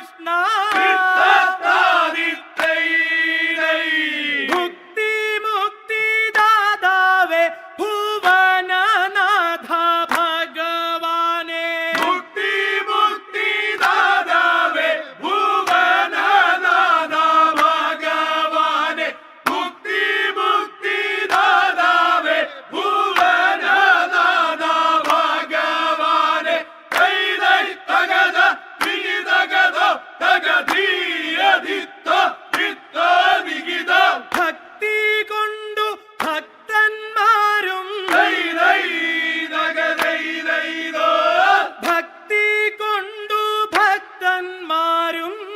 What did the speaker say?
Krishna. Krishna. ഭക്തന്മാരും